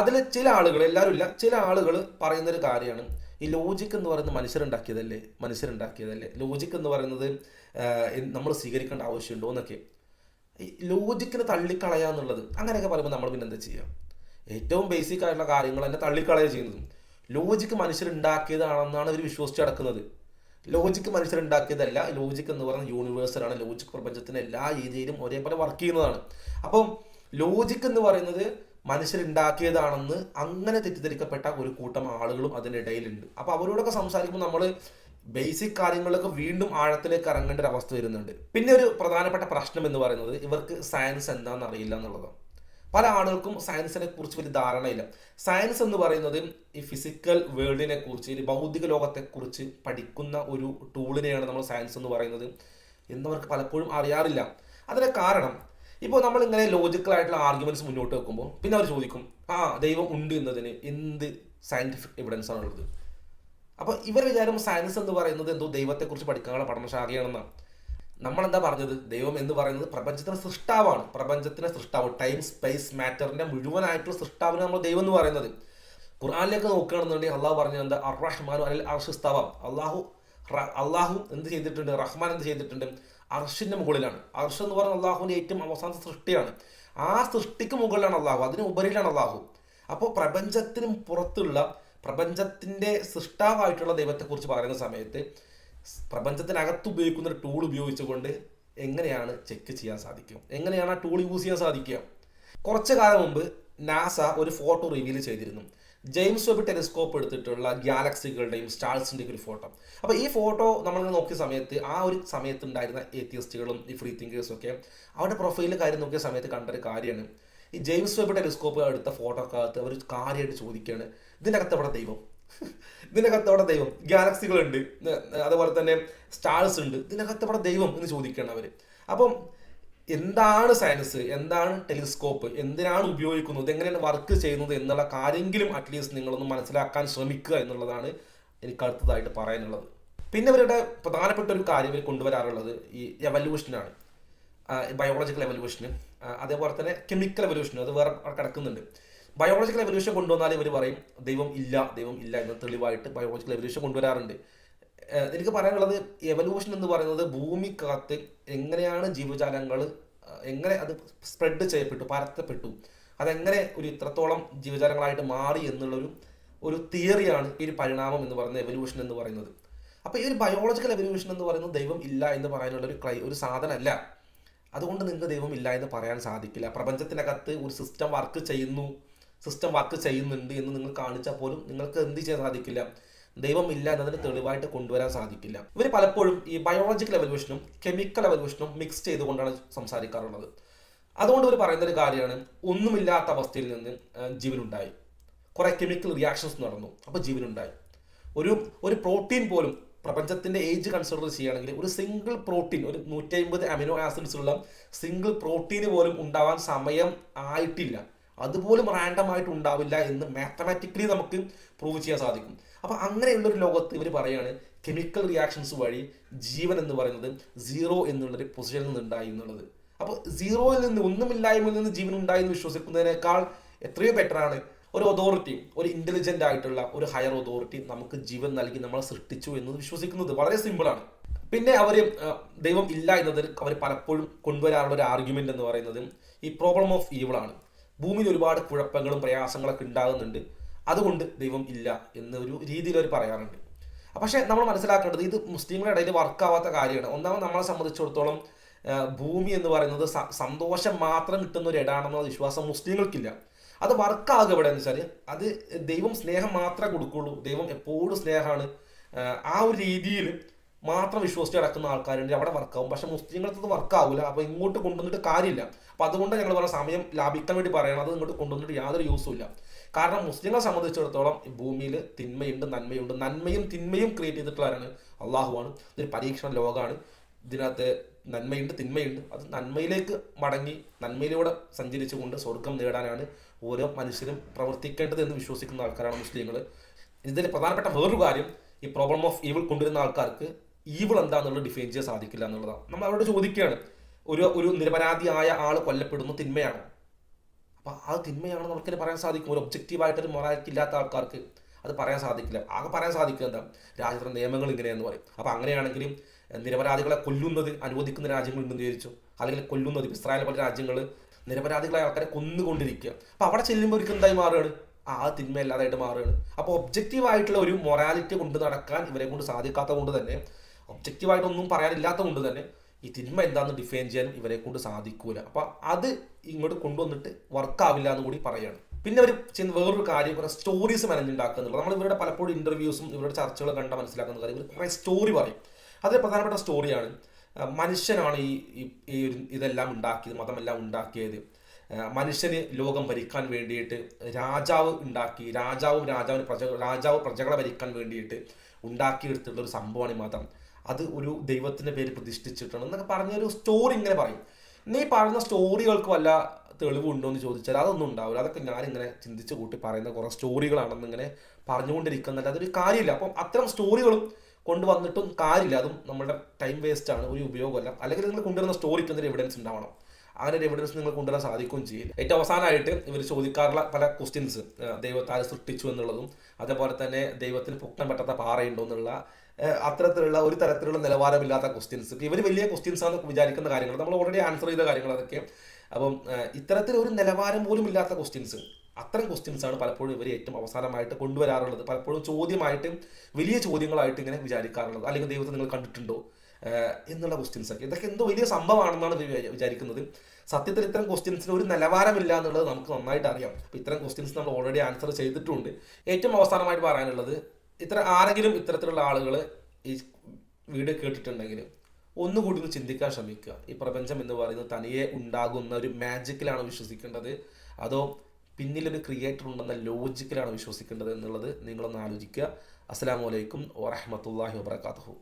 അതിൽ ചില ആളുകൾ എല്ലാവരും ഇല്ല ചില ആളുകൾ പറയുന്ന ഒരു കാര്യമാണ്. ഈ ലോജിക്ക് എന്ന് പറയുന്നത് മനുഷ്യരുണ്ടാക്കിയതല്ലേ? മനുഷ്യരുണ്ടാക്കിയതല്ലേ? ലോജിക്ക് എന്ന് പറയുന്നത് നമ്മൾ സ്വീകരിക്കേണ്ട ആവശ്യമുണ്ടോ എന്നൊക്കെ. ലോജിക്കിനെ തള്ളിക്കളയുക എന്നുള്ളത്. അങ്ങനെയൊക്കെ പറയുമ്പോൾ നമ്മൾ പിന്നെ എന്താ ചെയ്യുക ഏറ്റവും ബേസിക് ആയിട്ടുള്ള കാര്യങ്ങൾ തന്നെ തള്ളിക്കളയുക ചെയ്യുന്നത്. ലോജിക്ക് മനുഷ്യരുണ്ടാക്കിയതാണെന്നാണ് ഇവർ വിശ്വസിച്ച് നടക്കുന്നത്. ലോജിക്ക് മനുഷ്യരുണ്ടാക്കിയതല്ല ലോജിക്ക് എന്ന് പറയുന്ന യൂണിവേഴ്സലാണ് ലോജിക് പ്രപഞ്ചത്തിന് എല്ലാ രീതിയിലും ഒരേപോലെ വർക്ക് ചെയ്യുന്നതാണ്. അപ്പം ലോജിക്ക് എന്ന് പറയുന്നത് മനുഷ്യരുണ്ടാക്കിയതാണെന്ന് അങ്ങനെ തെറ്റിദ്ധരിക്കപ്പെട്ട ഒരു കൂട്ടം ആളുകളും അതിന്റെ ഇടയിലുണ്ട് അപ്പോൾ അവരോടൊക്കെ സംസാരിക്കുമ്പോൾ നമ്മൾ ബേസിക് കാര്യങ്ങളിലൊക്കെ വീണ്ടും ആഴത്തിലേക്ക് ഇറങ്ങേണ്ട ഒരു അവസ്ഥ വരുന്നുണ്ട്. പിന്നെ ഒരു പ്രധാനപ്പെട്ട പ്രശ്നം എന്ന് പറയുന്നത് ഇവർക്ക് സയൻസ് എന്താണെന്ന് അറിയില്ല എന്നുള്ളതാണ്. പല ആളുകൾക്കും സയൻസിനെ കുറിച്ച് വലിയ ധാരണയില്ല. സയൻസ് എന്ന് പറയുന്നത് ഈ ഫിസിക്കൽ വേൾഡിനെ കുറിച്ച് ഈ ഭൗതിക ലോകത്തെക്കുറിച്ച് പഠിക്കുന്ന ഒരു ടൂളിനെയാണ് നമ്മൾ സയൻസ് എന്ന് പറയുന്നത് എന്നവർക്ക് പലപ്പോഴും അറിയാറില്ല. അതിന് കാരണം ഇപ്പോൾ നമ്മൾ ഇങ്ങനെ ലോജിക്കൽ ആയിട്ടുള്ള ആർഗ്യുമെന്റ്സ് മുന്നോട്ട് വെക്കുമ്പോൾ പിന്നെ അവർ ചോദിക്കും ആ ദൈവം ഉണ്ട് എന്നതിന് എന്ത് സയന്റിഫിക് എവിഡൻസ് ആണുള്ളത്? അപ്പോൾ ഇവർ വിചാരം സയൻസ് എന്ന് പറയുന്നത് എന്തോ ദൈവത്തെക്കുറിച്ച് പഠിക്കാനുള്ള നമ്മൾ എന്താ പറഞ്ഞത്? ദൈവം എന്ന് പറയുന്നത് പ്രപഞ്ചത്തിന്റെ സൃഷ്ടാവാണ്. പ്രപഞ്ചത്തിന്റെ സൃഷ്ടാവ് ടൈം സ്പേസ് മാറ്ററിന്റെ മുഴുവനായിട്ടുള്ള സൃഷ്ടാവിന് നമ്മൾ ദൈവം എന്ന് പറയുന്നത്. ഖുർആാനിലേക്ക് നോക്കുകയാണെന്നുണ്ടെങ്കിൽ അള്ളാഹു പറഞ്ഞത് എന്താ? അർറഹ്മാനു അനിൽ അർഷിസ്താവാം അള്ളാഹു അള്ളാഹു എന്ത് ചെയ്തിട്ടുണ്ട്? റഹ്മാൻ എന്ത് ചെയ്തിട്ടുണ്ട്? അർഷിന്റെ മുകളിലാണ്. അർഷ് എന്ന് പറയുന്ന അള്ളാഹുവിന്റെ ഏറ്റവും അവസാനത്തെ സൃഷ്ടിയാണ്. ആ സൃഷ്ടിക്ക് മുകളിലാണ് അള്ളാഹു. അതിന് ഉപരിയിലാണ് അള്ളാഹു. അപ്പോൾ പ്രപഞ്ചത്തിനും പുറത്തുള്ള പ്രപഞ്ചത്തിന്റെ സൃഷ്ടാവായിട്ടുള്ള ദൈവത്തെക്കുറിച്ച് പറയുന്ന സമയത്ത് പ്രപഞ്ചത്തിനകത്ത് ഉപയോഗിക്കുന്ന ഒരു ടൂൾ ഉപയോഗിച്ചുകൊണ്ട് എങ്ങനെയാണ് ചെക്ക് ചെയ്യാൻ സാധിക്കും എങ്ങനെയാണ് ആ ടൂൾ യൂസ് ചെയ്യാൻ സാധിക്കുക? കുറച്ച് കാലം മുമ്പ് നാസ ഒരു ഫോട്ടോ റിവീൽ ചെയ്തിരുന്നു. ജെയിംസ് വെബ് ടെലിസ്കോപ്പ് എടുത്തിട്ടുള്ള ഗാലക്സികളുടെയും സ്റ്റാർസിന്റെയും ഒരു ഫോട്ടോ അപ്പോൾ ഈ ഫോട്ടോ നമ്മൾ നോക്കിയ സമയത്ത് ആ ഒരു സമയത്ത് ഉണ്ടായിരുന്ന ഏത്തിയസ്റ്റുകളും ഈ ഫ്രീ തിങ്കേഴ്സും ഒക്കെ അവരുടെ പ്രൊഫൈലിൽ കാര്യം നോക്കിയ സമയത്ത് കണ്ടൊരു കാര്യമാണ്. ഈ ജെയിംസ് വെബ് ടെലിസ്കോപ്പ് എടുത്ത ഫോട്ടോക്കകത്ത് അവർ കാര്യമായിട്ട് ചോദിക്കുകയാണ് ഇതിന്റെ അകത്ത് അവിടെ ദൈവം. ഇതിന്റെ അകത്ത് അവിടെ ദൈവം ഗാലക്സികളുണ്ട് അതുപോലെ തന്നെ സ്റ്റാർസ് ഉണ്ട്. ഇതിന്റെ അകത്ത് അവിടെ ദൈവം എന്ന് ചോദിക്കണം അവർ അപ്പം എന്താണ് സയൻസ്? എന്താണ് ടെലിസ്കോപ്പ്? എന്തിനാണ് ഉപയോഗിക്കുന്നത്? എങ്ങനെയാണ് വർക്ക് ചെയ്യുന്നത് എന്നുള്ള കാര്യമെങ്കിലും അറ്റ്ലീസ്റ്റ് നിങ്ങളൊന്ന് മനസ്സിലാക്കാൻ ശ്രമിക്കുക എന്നുള്ളതാണ് എനിക്ക് അടുത്തതായിട്ട് പറയാനുള്ളത്. പിന്നെ ഇവരുടെ പ്രധാനപ്പെട്ട ഒരു കാര്യം ഇവർ കൊണ്ടുവരാറുള്ളത് ഈ എവല്യൂഷനാണ് ബയോളജിക്കൽ എവല്യൂഷന് അതേപോലെ തന്നെ കെമിക്കൽ എവല്യൂഷനും അത് വേറെ കിടക്കുന്നുണ്ട്. ബയോളജിക്കൽ എവല്യൂഷൻ കൊണ്ടുവന്നാൽ ഇവർ പറയും ദൈവം ഇല്ല ദൈവം ഇല്ല എന്ന് തെളിവായിട്ട് ബയോളജിക്കൽ എവല്യൂഷൻ കൊണ്ടുവരാറുണ്ട്. എനിക്ക് പറയാനുള്ളത് എവല്യൂഷൻ എന്ന് പറയുന്നത് ഭൂമിക്കകത്ത് എങ്ങനെയാണ് ജീവജാലങ്ങൾ എങ്ങനെ അത് സ്പ്രെഡ് ചെയ്യപ്പെട്ടു പരത്തപ്പെട്ടു അതെങ്ങനെ ഒരു ഇത്രത്തോളം ജീവജാലങ്ങളായിട്ട് മാറി എന്നുള്ളൊരു ഒരു തിയറിയാണ് ഈ ഒരു പരിണാമം എന്ന് പറയുന്നത് എവല്യൂഷൻ എന്ന് പറയുന്നത്. അപ്പോൾ ഈ ഒരു ബയോളജിക്കൽ എവല്യൂഷൻ എന്ന് പറയുന്നത് ദൈവം ഇല്ല എന്ന് പറയാനുള്ള ഒരു ക്രൈ ഒരു സാധനമല്ല. അതുകൊണ്ട് നിങ്ങൾക്ക് ദൈവം ഇല്ല എന്ന് പറയാൻ സാധിക്കില്ല. പ്രപഞ്ചത്തിനകത്ത് ഒരു സിസ്റ്റം വർക്ക് ചെയ്യുന്നു. സിസ്റ്റം വർക്ക് ചെയ്യുന്നുണ്ട് എന്ന് നിങ്ങൾ കാണിച്ചാൽ പോലും നിങ്ങൾക്ക് എന്ത് ചെയ്യാൻ സാധിക്കില്ല. ദൈവം ഇല്ല എന്നതിന് തെളിവായിട്ട് കൊണ്ടുവരാൻ സാധിക്കില്ല. ഇവർ പലപ്പോഴും ഈ ബയോളജിക്കൽ എവല്യൂഷനും കെമിക്കൽ എവല്യൂഷനും മിക്സ് ചെയ്തുകൊണ്ടാണ് സംസാരിക്കാറുള്ളത്. അതുകൊണ്ട് ഇവർ പറയുന്ന ഒരു കാര്യമാണ് ഒന്നുമില്ലാത്ത അവസ്ഥയിൽ നിന്ന് ജീവനുണ്ടായി. കുറെ കെമിക്കൽ റിയാക്ഷൻസ് നടന്നു അപ്പോൾ ജീവനുണ്ടായി. ഒരു ഒരു പ്രോട്ടീൻ പോലും പ്രപഞ്ചത്തിന്റെ ഏജ് കൺസിഡർ ചെയ്യുകയാണെങ്കിൽ ഒരു സിംഗിൾ പ്രോട്ടീൻ ഒരു നൂറ്റി അമ്പത് അമിനോ ആസിഡ്സ് ഉള്ള സിംഗിൾ പ്രോട്ടീന് പോലും ഉണ്ടാവാൻ സമയം ആയിട്ടില്ല. അതുപോലും റാൻഡം ആയിട്ട് ഉണ്ടാവില്ല എന്ന് മാത്തമാറ്റിക്കലി നമുക്ക് പ്രൂവ് ചെയ്യാൻ സാധിക്കും. അപ്പോൾ അങ്ങനെയുള്ളൊരു ലോകത്ത് ഇവർ പറയുകയാണ് കെമിക്കൽ റിയാക്ഷൻസ് വഴി ജീവൻ എന്ന് പറയുന്നത് സീറോ എന്നുള്ളൊരു പൊസിഷനിൽ നിന്ന് ഉണ്ടായി എന്നുള്ളത്. അപ്പോൾ സീറോയിൽ നിന്ന് ഒന്നുമില്ലായ്മയിൽ നിന്ന് ജീവൻ ഉണ്ടായി എന്ന് വിശ്വസിക്കുന്നതിനേക്കാൾ എത്രയോ ബെറ്ററാണ് ഒരു അതോറിറ്റി ഒരു ഇന്റലിജന്റ് ആയിട്ടുള്ള ഒരു ഹയർ അതോറിറ്റി നമുക്ക് ജീവൻ നൽകി നമ്മളെ സൃഷ്ടിച്ചു എന്ന് വിശ്വസിക്കുന്നത് വളരെ സിമ്പിളാണ് പിന്നെ അവർ ദൈവം ഇല്ല എന്നതിൽ അവർ പലപ്പോഴും കൊണ്ടുവരാറുള്ള ഒരു ആർഗ്യുമെന്റ് എന്ന് പറയുന്നത് ഈ പ്രോബ്ലം ഓഫ് ഈവിൾ ആണ്. ഭൂമിയിൽ ഒരുപാട് കുഴപ്പങ്ങളും പ്രയാസങ്ങളൊക്കെ ഉണ്ടാകുന്നുണ്ട്. അതുകൊണ്ട് ദൈവം ഇല്ല എന്നൊരു രീതിയിൽ അവർ പറയാറുണ്ട്. പക്ഷേ നമ്മൾ മനസ്സിലാക്കേണ്ടത് ഇത് മുസ്ലിങ്ങളുടെ ഇടയിൽ വർക്കാവാത്ത കാര്യമാണ്. ഒന്നാമത് നമ്മളെ സംബന്ധിച്ചിടത്തോളം ഭൂമി എന്ന് പറയുന്നത് സന്തോഷം മാത്രം കിട്ടുന്ന ഒരു ഇടാണെന്നുള്ള വിശ്വാസം മുസ്ലിങ്ങൾക്കില്ല. അത് വർക്കാകുക എവിടെ എന്ന് വെച്ചാൽ അത് ദൈവം സ്നേഹം മാത്രമേ കൊടുക്കുള്ളൂ. ദൈവം എപ്പോഴും സ്നേഹമാണ്. ആ, ആ ഒരു രീതിയിൽ മാത്രം വിശ്വസിച്ച് നടക്കുന്ന ആൾക്കാരുണ്ട് അവിടെ വർക്കാവും പക്ഷെ മുസ്ലിങ്ങൾക്ക് വർക്കാവില്ല അപ്പോൾ ഇങ്ങോട്ട് കൊണ്ടുവന്നിട്ട് കാര്യമില്ല. അപ്പോൾ അതുകൊണ്ട് ഞങ്ങൾ പറഞ്ഞ സമയം ലാഭിക്കാൻ വേണ്ടി പറയണം അത് ഇങ്ങോട്ട് കൊണ്ടുവന്നിട്ട് യാതൊരു യൂസും ഇല്ല. കാരണം മുസ്ലിങ്ങളെ സംബന്ധിച്ചിടത്തോളം ഭൂമിയിൽ തിന്മയുണ്ട് നന്മയുണ്ട്. നന്മയും തിന്മയും ക്രിയേറ്റ് ചെയ്തിട്ടുള്ളവരാണ് അള്ളാഹുവാണ്. ഇതൊരു പരീക്ഷണ ലോകമാണ് ഇതിനകത്ത് നന്മയുണ്ട് തിന്മയുണ്ട്. അത് നന്മയിലേക്ക് മടങ്ങി നന്മയിലൂടെ സഞ്ചരിച്ചുകൊണ്ട് സ്വർഗം നേടാനാണ് ഓരോ മനുഷ്യരും പ്രവർത്തിക്കേണ്ടത് എന്ന് വിശ്വസിക്കുന്ന ആൾക്കാരാണ് മുസ്ലിങ്ങൾ ഇതിൽ പ്രധാനപ്പെട്ട വേറൊരു കാര്യം ഈ പ്രോബ്ലം ഓഫ് ഈവിൾ കൊണ്ടുവരുന്ന ആൾക്കാർക്ക് ഈവിൾ എന്താണെന്നുള്ളത് ഡിഫൈൻ ചെയ്യാൻ സാധിക്കില്ല എന്നുള്ളതാണ്. നമ്മൾ അവരോട് ചോദിക്കുകയാണ്. ഒരു ഒരു നിരപരാധിയായ ആൾ കൊല്ലപ്പെടുന്നു തിന്മയാണ്. അപ്പോൾ ആ തിന്മയാണെന്ന് നമുക്കിത് പറയാൻ സാധിക്കും. ഒരു ഒബ്ജക്റ്റീവായിട്ടൊരു മൊറാലിറ്റി ഇല്ലാത്ത ആൾക്കാർക്ക് അത് പറയാൻ സാധിക്കില്ല. ആകെ പറയാൻ സാധിക്കുക എന്താ? രാജ്യത്തിന്റെ നിയമങ്ങൾ ഇങ്ങനെയെന്ന് പറയും. അപ്പോൾ അങ്ങനെയാണെങ്കിലും നിരപരാധികളെ കൊല്ലുന്നത് അനുവദിക്കുന്ന രാജ്യങ്ങളുണ്ടെന്ന് വിചാരിച്ചു. അല്ലെങ്കിൽ കൊല്ലുന്നത് ഇസ്രായേൽ പോലെ രാജ്യങ്ങൾ നിരപരാധികളെ ആൾക്കാരെ കൊന്നുകൊണ്ടിരിക്കുക. അപ്പോൾ അവിടെ ചെല്ലുമ്പോൾ ഒരിക്കലും എന്തായി മാറുകയാണ്? ആ തിന്മയല്ലാതായിട്ട് മാറുകയാണ്. അപ്പോൾ ഒബ്ജക്റ്റീവായിട്ടുള്ള ഒരു മൊറാലിറ്റി കൊണ്ട് നടക്കാൻ ഇവരെ കൊണ്ട് സാധിക്കാത്തത് കൊണ്ട് തന്നെ ഒബ്ജക്റ്റീവായിട്ടൊന്നും പറയാനില്ലാത്ത കൊണ്ട് തന്നെ ഈ തിന്മ എന്താണെന്ന് ഡിഫൈൻ ചെയ്യാൻ ഇവരെ കൊണ്ട് സാധിക്കൂല. അപ്പൊ അത് ഇങ്ങോട്ട് കൊണ്ടുവന്നിട്ട് വർക്കാവില്ല എന്ന് കൂടി പറയാണ്. പിന്നെ അവർ ചെയ്യുന്ന വേറൊരു കാര്യം കുറെ സ്റ്റോറീസ് മെനഞ്ഞുണ്ടാക്കുക നമ്മൾ ഇവരുടെ പലപ്പോഴും ഇന്റർവ്യൂസും ഇവരുടെ ചർച്ചകൾ കണ്ട മനസ്സിലാക്കുന്ന കാര്യം ഇവർ കുറെ സ്റ്റോറി പറയും. അതിൽ പ്രധാനപ്പെട്ട സ്റ്റോറിയാണ് മനുഷ്യനാണ് ഈ ഈ- ഇതെല്ലാം ഉണ്ടാക്കിയത് മതമെല്ലാം ഉണ്ടാക്കിയത്. മനുഷ്യന് ലോകം ഭരിക്കാൻ വേണ്ടിയിട്ട് രാജാവ് ഉണ്ടാക്കി രാജാവും രാജാവിന് പ്രജ രാജാവ് പ്രജകളെ ഭരിക്കാൻ വേണ്ടിയിട്ട് ഉണ്ടാക്കിയെടുത്തിട്ടുള്ള ഒരു സംഭവമാണ് ഈ മതം. അത് ഒരു ദൈവത്തിന്റെ പേര് പ്രതിഷ്ഠിച്ചിട്ടാണ് എന്നൊക്കെ പറഞ്ഞൊരു സ്റ്റോറി ഇങ്ങനെ പറയും. നീ പറയുന്ന സ്റ്റോറികൾക്ക് വല്ല തെളിവുണ്ടോ എന്ന് ചോദിച്ചാൽ അതൊന്നും ഉണ്ടാവില്ല. അതൊക്കെ ഞാനിങ്ങനെ ചിന്തിച്ച് കൂട്ടി പറയുന്ന കുറേ സ്റ്റോറികളാണെന്ന് ഇങ്ങനെ പറഞ്ഞുകൊണ്ടിരിക്കുന്നല്ല. അതൊരു കാര്യമില്ല. അപ്പം അത്തരം സ്റ്റോറികളും കൊണ്ടുവന്നിട്ടും കാര്യമില്ല. അതും നമ്മുടെ ടൈം വേസ്റ്റ് ആണ്. ഒരു ഉപയോഗമല്ല. അല്ലെങ്കിൽ നിങ്ങൾ കൊണ്ടുവരുന്ന സ്റ്റോറിക്ക് എന്തൊരു എവിഡൻസ് ഉണ്ടാവണം. അങ്ങനെ ഒരു എവിഡൻസ് നിങ്ങൾ കൊണ്ടുവരാൻ സാധിക്കുകയും ചെയ്യില്ല. ഏറ്റവും അവസാനമായിട്ട് ഇവർ ചോദിക്കാറുള്ള പല ക്വസ്റ്റ്യൻസ് ദൈവത്താൽ സൃഷ്ടിച്ചു എന്നുള്ളതും അതേപോലെ തന്നെ ദൈവത്തിന് പൊക്കാൻ പറ്റാത്ത പാറയുണ്ടോ എന്നുള്ള അത്തരത്തിലുള്ള ഒരു തരത്തിലുള്ള നിലവാരമില്ലാത്ത ക്വസ്റ്റ്യൻസ് ഇവർ വലിയ ക്വസ്റ്റ്യൻസ് ആണെന്ന് വിചാരിക്കുന്ന കാര്യങ്ങൾ നമ്മൾ ഓൾറെഡി ആൻസർ ചെയ്ത കാര്യങ്ങൾ അതൊക്കെ. അപ്പം ഇത്തരത്തിൽ ഒരു നിലവാരം പോലും ഇല്ലാത്ത ക്വസ്റ്റ്യൻസ് അത്തരം ക്വസ്റ്റ്യൻസ് ആണ് പലപ്പോഴും ഇവർ ഏറ്റവും അവസാനമായിട്ട് കൊണ്ടുവരാറുള്ളത്. പലപ്പോഴും ചോദ്യമായിട്ട് വലിയ ചോദ്യങ്ങളായിട്ട് ഇങ്ങനെ വിചാരിക്കാറുള്ളത്. അല്ലെങ്കിൽ ദൈവത്തെ നിങ്ങൾ കണ്ടിട്ടുണ്ടോ? എന്നുള്ള ക്വസ്റ്റ്യൻസ് ഒക്കെ. ഇതൊക്കെ എന്തോ വലിയ സംഭവമാണെന്നാണ് വിചാരിക്കുന്നത്. സത്യത്തിൽ ഇത്തരം ക്വസ്റ്റ്യൻസിന് ഒരു നിലവാരമില്ല എന്നുള്ളത് നമുക്ക് നന്നായിട്ട് അറിയാം. അപ്പോൾ ഇത്തരം ക്വസ്റ്റ്യൻസ് നമ്മൾ ഓൾറെഡി ആൻസർ ചെയ്തിട്ടുണ്ട്. ഏറ്റവും അവസാനമായിട്ട് പറയാനുള്ളത് ഇത്ര ആരെങ്കിലും ഇത്തരത്തിലുള്ള ആളുകൾ ഈ വീഡിയോ കേട്ടിട്ടുണ്ടെങ്കിൽ ഒന്നുകൂടി ഒന്ന് ചിന്തിക്കാൻ ശ്രമിക്കുക. ഈ പ്രപഞ്ചം എന്ന് പറയുന്നത് തനിയെ ഉണ്ടാകുന്ന ഒരു മാജിക്കിലാണ് വിശ്വസിക്കേണ്ടത്. അതോ പിന്നിലൊരു ക്രിയേറ്റർ ഉണ്ടെന്ന ലോജിക്കിലാണ് വിശ്വസിക്കേണ്ടത് എന്നുള്ളത് നിങ്ങളൊന്ന് ആലോചിക്കുക. അസ്സാം വലൈക്കും വറഹമത്തല്ലാഹി വാബർക്കാത്തു